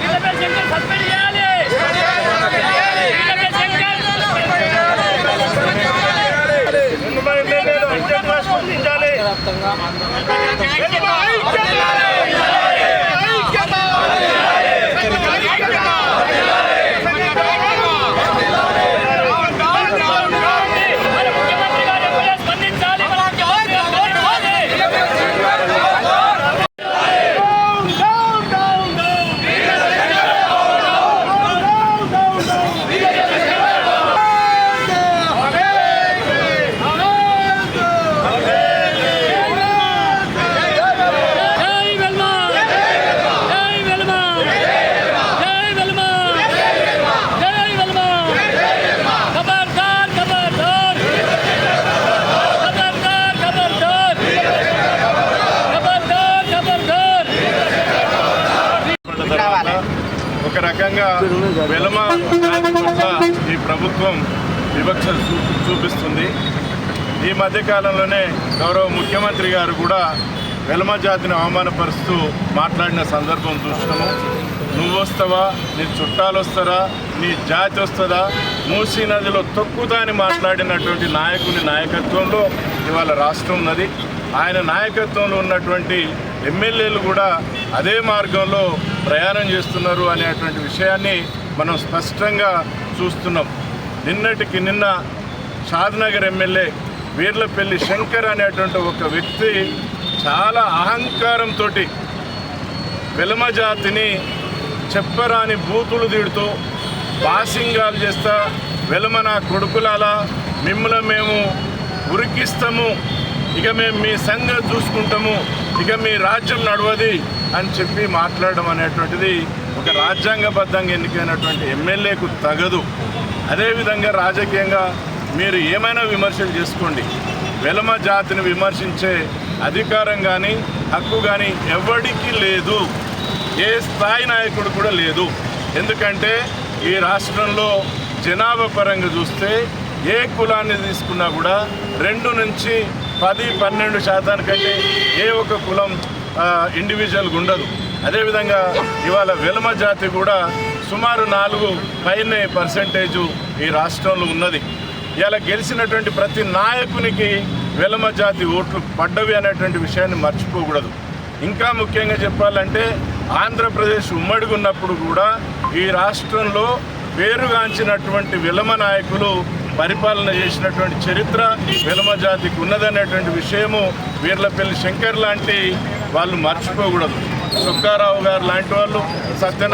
వీళ్ళపై Shankar suspend చేయాలి వీళ్ళపై శంకర్ మన ముఖ్యమంత్రి గారు ఎప్పుడే స్పందించాలి మన ముఖ్యమంత్రి గారు స్పందించాలి జై వెల్మా జై వెల్మా జై వెల్మా జై వెల్మా ఖబర్దార్ ఖబర్దార్ ఖబర్దార్ ఖబర్దార్ ఖబర్దార్ ఖబర్దార్ తర్వాత ఒక రకంగా వెలమ ఈ ప్రభుత్వం వివక్ష చూ- చూపిస్తుంది. ఈ మధ్యకాలంలోనే గౌరవ ముఖ్యమంత్రి గారు కూడా వెలమ జాతిని అవమానపరుస్తూ మాట్లాడిన సందర్భం చూసినాము నువ్వు వస్తావా నీ చుట్టాలు వస్తారా నీ జాతి వస్తుందా మూసీ నదిలో తొక్కుతా అని మాట్లాడినటువంటి నాయకుని నాయకత్వంలో ఇవాళ రాష్ట్రం ఉన్నది. ఆయన నాయకత్వంలో ఉన్నటువంటి ఎమ్మెల్యేలు కూడా అదే మార్గంలో ప్రయాణం చేస్తున్నారు అనేటువంటి విషయాన్ని మనం స్పష్టంగా చూస్తున్నాం. నిన్నటికి నిన్న షాద్నగర్ ఎమ్మెల్యే వీర్లపల్లి శంకర్ అనేటువంటి ఒక వ్యక్తి చాలా అహంకారంతో వెలమ జాతిని చెప్పరాని బూతులు తీడుతూ బాసింగాలు చేస్తా వెలమ నా కొడుకులాలా మిమ్మల్ని మేము ఉరికిస్తాము ఇక మేము మీ సంగతి చూసుకుంటాము ఇక మీ రాజ్యం నడవది అని చెప్పి మాట్లాడడం అనేటువంటిది ఒక రాజ్యాంగబద్ధంగా ఎన్నికైనటువంటి ఎమ్మెల్యేకు తగదు. అదేవిధంగా రాజకీయంగా మీరు ఏమైనా విమర్శలు చేసుకోండి. వెలమ జాతిని విమర్శించే అధికారం కానీ హక్కు కానీ ఎవడికి లేదు. ఏ స్థాయి నాయకుడు కూడా లేదు. ఎందుకంటే ఈ రాష్ట్రంలో జనాభా పరంగా చూస్తే ఏ కులాన్ని తీసుకున్నా కూడా రెండు నుంచి పది పన్నెండు శాతానికంటే ఏ ఒక కులం ఇండివిజువల్గా ఉండదు. అదేవిధంగా ఇవాళ వెలమ జాతి కూడా సుమారు నాలుగు పైన పర్సెంటేజు ఈ రాష్ట్రంలో ఉన్నది. ఇలా గెలిచినటువంటి ప్రతి నాయకునికి వెలమ జాతి ఓట్లు పడ్డవి అనేటువంటి విషయాన్ని మర్చిపోకూడదు. ఇంకా ముఖ్యంగా చెప్పాలంటే ఆంధ్రప్రదేశ్ ఉమ్మడిగా ఉన్నప్పుడు కూడా ఈ రాష్ట్రంలో పేరుగాంచినటువంటి విలమ నాయకులు పరిపాలన చేసినటువంటి చరిత్ర విలమ జాతికి ఉన్నదనేటువంటి విషయము వీర్లపల్లి శంకర్ లాంటి వాళ్ళు మర్చిపోకూడదు. సుక్కారావు గారు లాంటి వాళ్ళు సత్యనారాయణ